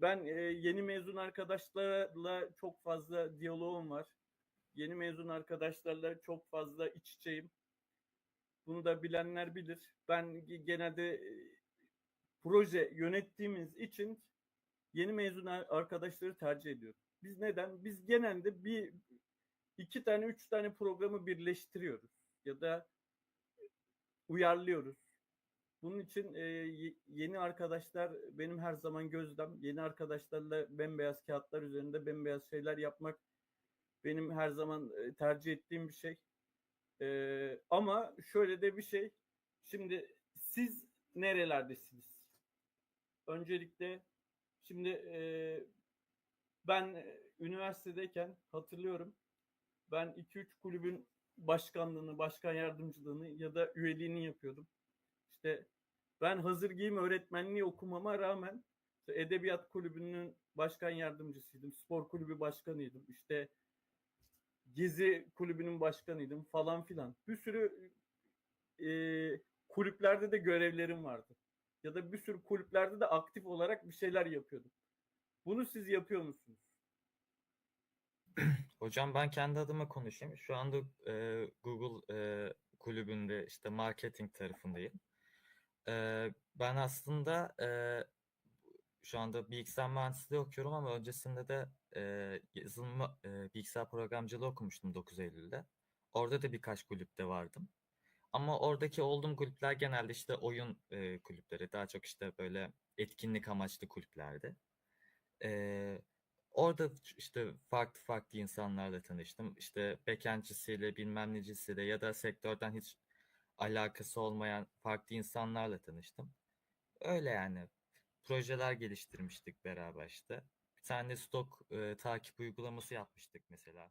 Ben e, yeni mezun arkadaşlarla çok fazla diyaloğum var. Yeni mezun arkadaşlarla çok fazla iç içeyim. Bunu da bilenler bilir. Ben ge- genelde e, proje yönettiğimiz için yeni mezun ar- arkadaşları tercih ediyorum. Biz neden? Biz genelde bir iki tane üç tane programı birleştiriyoruz ya da uyarlıyoruz. Bunun için e, ye- yeni arkadaşlar benim her zaman gözdem. Yeni arkadaşlarla bembeyaz kağıtlar üzerinde bembeyaz şeyler yapmak benim her zaman e, tercih ettiğim bir şey. E, ama şöyle de bir şey. Şimdi siz nerelerdesiniz? Öncelikle şimdi e, ben e, üniversitedeyken hatırlıyorum. Ben 2-3 kulübün başkanlığını, başkan yardımcılığını ya da üyeliğini yapıyordum. İşte ben hazır giyim öğretmenliği okumama rağmen işte edebiyat kulübünün başkan yardımcısıydım. Spor kulübü başkanıydım. İşte gezi kulübünün başkanıydım falan filan. Bir sürü e, kulüplerde de görevlerim vardı. Ya da bir sürü kulüplerde de aktif olarak bir şeyler yapıyordum. Bunu siz yapıyor musunuz? Hocam ben kendi adıma konuşayım. Şu anda e, Google e, kulübünde işte marketing tarafındayım. Ben aslında e, şu anda bilgisayar mühendisliği okuyorum ama öncesinde de e, yazılım e, bilgisayar programcılığı okumuştum 9 Eylül'de. Orada da birkaç kulüpte vardım. Ama oradaki olduğum kulüpler genelde işte oyun e, kulüpleri. Daha çok işte böyle etkinlik amaçlı kulüplerdi. E, Orada işte farklı farklı insanlarla tanıştım. İşte backend'cisiyle, bilmem necisiyle ya da sektörden hiç alakası olmayan farklı insanlarla tanıştım. Öyle yani. Projeler geliştirmiştik beraber işte. Bir tane stok e, takip uygulaması yapmıştık mesela.